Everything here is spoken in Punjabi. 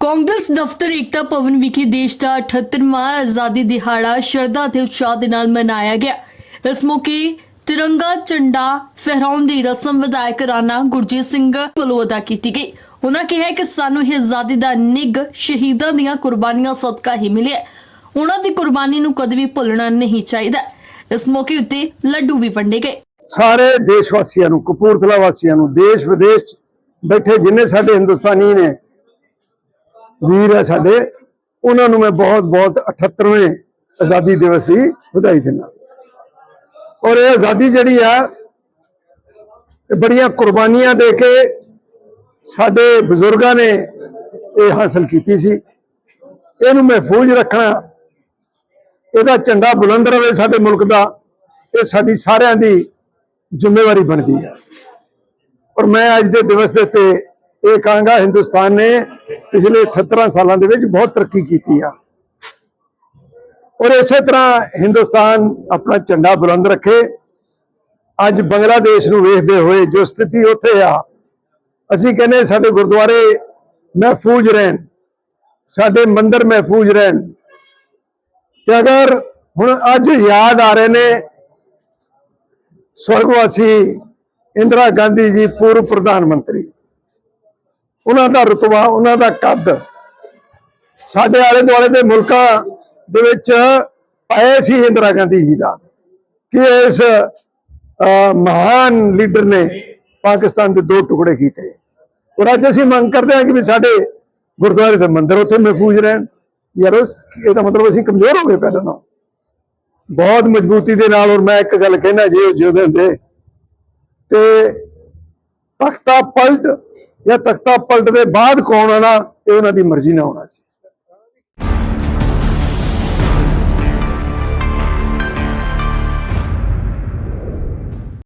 ਕਾਂਗਰਸ ਦਫ਼ਤਰ ਏਕਤਾ ਭਵਨ ਵਿਖੇ ਦੇਸ਼ ਦਾ 78ਵਾਂ ਆਜ਼ਾਦੀ ਦਿਹਾੜਾ ਸ਼ਰਧਾ ਤੇ ਉਤਸ਼ਾਹ ਦੇ ਨਾਲ ਮਨਾਇਆ ਗਿਆ। ਇਸ ਮੌਕੇ ਤਿਰੰਗਾ ਝੰਡਾ ਫਹਿਰਾਉਣ ਦੀ ਰਸਮ ਵਿਧਾਇਕ ਰਾਣਾ ਗੁਰਜੀਤ ਸਿੰਘ ਵੱਲੋਂ ਅਦਾ ਕੀਤੀ ਗਈ। ਉਹਨਾਂ ਕਿਹਾ ਕਿ ਸਾਨੂੰ ਇਹ ਆਜ਼ਾਦੀ ਦਾ ਨਿੱਘ ਸ਼ਹੀਦਾਂ ਦੀਆਂ ਕੁਰਬਾਨੀਆਂ ਸਦਕਾ ਹੀ ਮਿਲਿਆ ਉਹਨਾਂ ਦੀ ਕੁਰਬਾਨੀ ਨੂੰ ਕਦੇ ਵੀ ਭੁੱਲਣਾ ਨਹੀਂ ਚਾਹੀਦਾ। ਇਸ ਮੌਕੇ ਉੱਤੇ ਲੱਡੂ ਵੀ ਵੰਡੇ ਗਏ। ਸਾਰੇ ਦੇਸ਼ ਵਾਸੀਆਂ ਨੂੰ, ਕਪੂਰਥਲਾ ਵਾਸੀਆਂ ਨੂੰ ਦੇਸ਼ ਵਿਦੇਸ਼ ਬੈਠੇ ਜਿੰਨੇ ਸਾਡੇ ਹਿੰਦੁਸਤਾਨੀ ਨੇ, ਵੀਰ ਹੈ ਸਾਡੇ, ਉਹਨਾਂ ਨੂੰ ਮੈਂ ਬਹੁਤ ਬਹੁਤ 78ਵੇਂ ਆਜ਼ਾਦੀ ਦਿਵਸ ਦੀ ਵਧਾਈ ਦਿੰਦਾ। ਔਰ ਇਹ ਆਜ਼ਾਦੀ ਜਿਹੜੀ ਆ, ਇਹ ਬੜੀਆਂ ਕੁਰਬਾਨੀਆਂ ਦੇ ਕੇ ਸਾਡੇ ਬਜ਼ੁਰਗਾਂ ਨੇ ਇਹ ਹਾਸਲ ਕੀਤੀ ਸੀ। ਇਹਨੂੰ ਮਹਿਫੂਜ਼ ਰੱਖਣਾ, ਇਹਦਾ ਝੰਡਾ ਬੁਲੰਦ ਰਵੇ ਸਾਡੇ ਮੁਲਕ ਦਾ, ਇਹ ਸਾਡੀ ਸਾਰਿਆਂ ਦੀ ਜ਼ਿੰਮੇਵਾਰੀ ਬਣਦੀ ਹੈ ਔਰ ਮੈਂ ਅੱਜ ਦੇ ਦਿਵਸ ਦੇ ਉੱਤੇ ਇਹ ਕਹਾਂਗਾ, ਹਿੰਦੁਸਤਾਨ ਨੇ ਪਿਛਲੇ 78 ਸਾਲਾਂ ਦੇ ਵਿੱਚ ਬਹੁਤ ਤਰੱਕੀ ਕੀਤੀ ਆ। ਔਰ ਇਸੇ ਤਰ੍ਹਾਂ ਹਿੰਦੁਸਤਾਨ ਆਪਣਾ ਝੰਡਾ ਬੁਲੰਦ ਰੱਖੇ। ਅੱਜ ਬੰਗਲਾਦੇਸ਼ ਨੂੰ ਵੇਖਦੇ ਹੋਏ ਜੋ ਸਥਿਤੀ ਉੱਥੇ ਆ, ਅਸੀਂ ਕਹਿੰਦੇ ਸਾਡੇ ਗੁਰਦੁਆਰੇ ਮਹਿਫੂਜ਼ ਰਹਿਣ, ਸਾਡੇ ਮੰਦਿਰ ਮਹਿਫੂਜ਼ ਰਹਿਣ। ਤੇ ਅਗਰ ਹੁਣ ਅੱਜ ਯਾਦ ਆ ਰਹੇ ਨੇ, ਸਵਰਗਵਾਸੀ ਇੰਦਰਾ ਗਾਂਧੀ ਜੀ ਪੂਰਵ ਪ੍ਰਧਾਨ ਮੰਤਰੀ। ਉਹਨਾਂ ਦਾ ਰਤਬਾ, ਉਹਨਾਂ ਦਾ ਕੱਦ। ਸਾਡੇ ਆਲੇ ਦੁਆਲੇ ਦੇ ਮੁਲਕਾਂ ਦੇ ਵਿੱਚ ਪਾਏ ਸੀ ਇੰਦਰਾ ਗਾਂਧੀ ਜੀ ਦਾ ਕਿ ਇਸ ਮਹਾਨ ਲੀਡਰ ਨੇ ਪਾਕਿਸਤਾਨ ਦੇ ਦੋ ਟੁਕੜੇ ਕੀਤੇ। ਔਰ ਅੱਜ ਅਸੀਂ ਮੰਗ ਕਰਦੇ ਹਾਂ ਕਿ ਵੀ ਸਾਡੇ ਗੁਰਦੁਆਰੇ ਦੇ ਮੰਦਰ ਉੱਥੇ ਮਹਿਫੂਜ਼ ਰਹਿਣ। ਯਾਰ ਉਸ, ਇਹਦਾ ਮਤਲਬ ਅਸੀਂ ਕਮਜ਼ੋਰ ਹੋ ਗਏ ਪਹਿਲਾਂ ਨਾਲੋਂ। ਬਹੁਤ ਮਜ਼ਬੂਤੀ ਦੇ ਨਾਲ, ਔਰ ਮੈਂ ਇੱਕ ਗੱਲ ਕਹਿਣਾ ਜੇ ਉਹ ਜਿਉਂਦੇ ਹੁੰਦੇ ਤੇ ਤਖਤਾ ਪਲਟ ਜਾਂ ਤਖਤਾ ਪਲਟ ਦੇ ਬਾਅਦ ਕੌਣ ਆਣਾ ਇਹ ਉਹਨਾਂ ਦੀ ਮਰਜ਼ੀ ਨਾਲ ਹੋਣਾ ਸੀ।